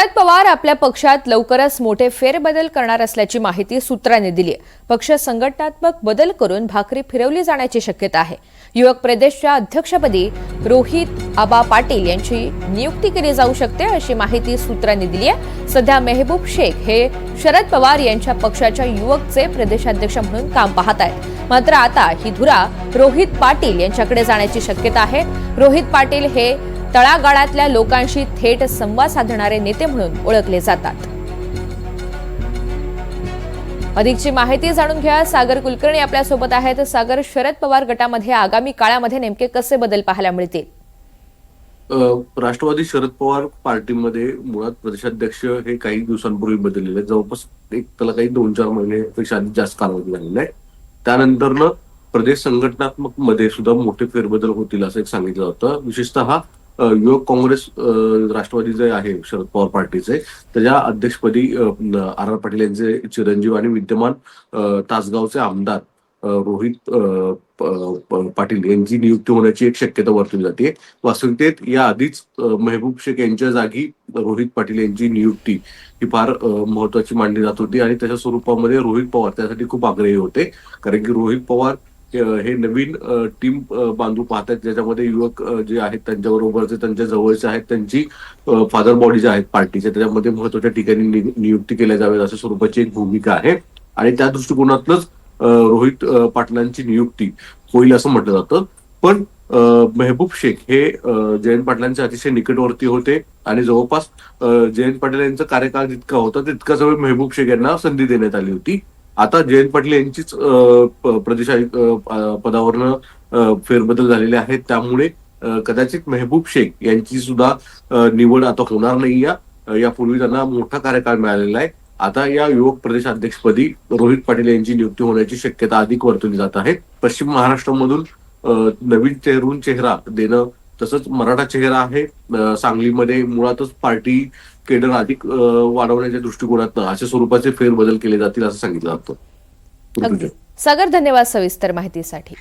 शरद पवार आपल्या पक्षात लवकरच मोठे फेरबदल करणार असल्याची माहिती सूत्रांनी दिली आहे. पक्ष संघटनात्मक बदल करून भाकरी फिरवली जाण्याची शक्यता आहे. युवक प्रदेशच्या अध्यक्षपदी रोहित आबा पाटील यांची नियुक्ती केली जाऊ शकते अशी माहिती सूत्रांनी दिली आहे. सध्या मेहबूब शेख हे शरद पवार यांच्या पक्षाच्या युवकचे प्रदेशाध्यक्ष म्हणून काम पाहत आहेत. मात्र आता ही धुरा रोहित पाटील यांच्याकडे जाण्याची शक्यता आहे. रोहित पाटील हे तळागाळातल्या लोकांशी थेट संवाद साधणारे नेते म्हणून ओळखले जातात. अधिकची माहिती जाणून घ्या. सागर कुलकर्णी आपल्यासोबत आहेत. सागर शरद पवार गटामध्ये आगामी काळामध्ये नेमके कसे बदल पाहायला मिळतील? राष्ट्रवादी शरद पवार पार्टीमध्ये मुळात प्रदेशाध्यक्ष हे काही दिवसांपूर्वी बदललेले आहेत. जवळपास एक त्याला काही दोन चार महिन्यापेक्षा आधी जास्त कालावधी झालेला आहे. त्यानंतरनं प्रदेश संघटनात्मकमध्ये सुद्धा मोठे फेरबदल होतील असं एक सांगितलं होतं. विशेषतः युवक काँग्रेस राष्ट्रवादी जे आहे शरद पवार पार्टीचे त्याच्या अध्यक्षपदी आर आर पाटील यांचे चिरंजीव आणि विद्यमान तासगावचे आमदार रोहित पाटील यांची नियुक्ती होण्याची एक शक्यता वर्तवली जाते. वास्तविकतेत या आधीच मेहबूब शेख यांच्या जागी रोहित पाटील यांची नियुक्ती ही फार महत्वाची मानली जात होती आणि त्याच्या स्वरूपामध्ये रोहित पवार त्यासाठी खूप आग्रही होते. कारण की रोहित पवार हे नवीन टीम बांधू पाहतात ज्याच्यामध्ये युवक जे आहेत त्यांच्याबरोबरचे त्यांच्या जवळचे आहेत त्यांची फादर बॉडी ज्या आहेत पार्टीच्या त्याच्यामध्ये महत्त्वाच्या ठिकाणी नियुक्ती केल्या जाव्यात अशा स्वरूपाची एक भूमिका आहे. आणि त्या दृष्टिकोनातूनच रोहित पाटलांची नियुक्ती होईल असं म्हटलं जातं. पण मेहबूब शेख हे जयंत पाटलांचे अतिशय निकटवर्ती होते. आणि जवळपास जयंत पाटील यांचा कार्यकाळ जितका होता तितकाच वेळ मेहबूब शेख यांना संधी देण्यात आली होती. आता जयंत पाटील यांचीच प्रदेश आयुक्त पदावरनं फेरबदल झालेले आहेत. त्यामुळे कदाचित मेहबूब शेख यांची सुद्धा निवड आता होणार नाही. यापूर्वी त्यांना मोठा कार्यकाळ मिळालेला आहे. आता या युवक प्रदेश अध्यक्षपदी रोहित पाटील यांची नियुक्ती होण्याची शक्यता अधिक वर्तवली जात आहे. पश्चिम महाराष्ट्रामधून नवीन चेहरून चेहरा देणं तसंच मराठा चेहरा आहे सांगलीमध्ये मुळातच पार्टी केडर अधिक वाढवण्याच्या दृष्टिकोनातनं अशा स्वरूपाचे फेरबदल केले जातील असं सांगितलं जातं. सागर धन्यवाद सविस्तर माहितीसाठी.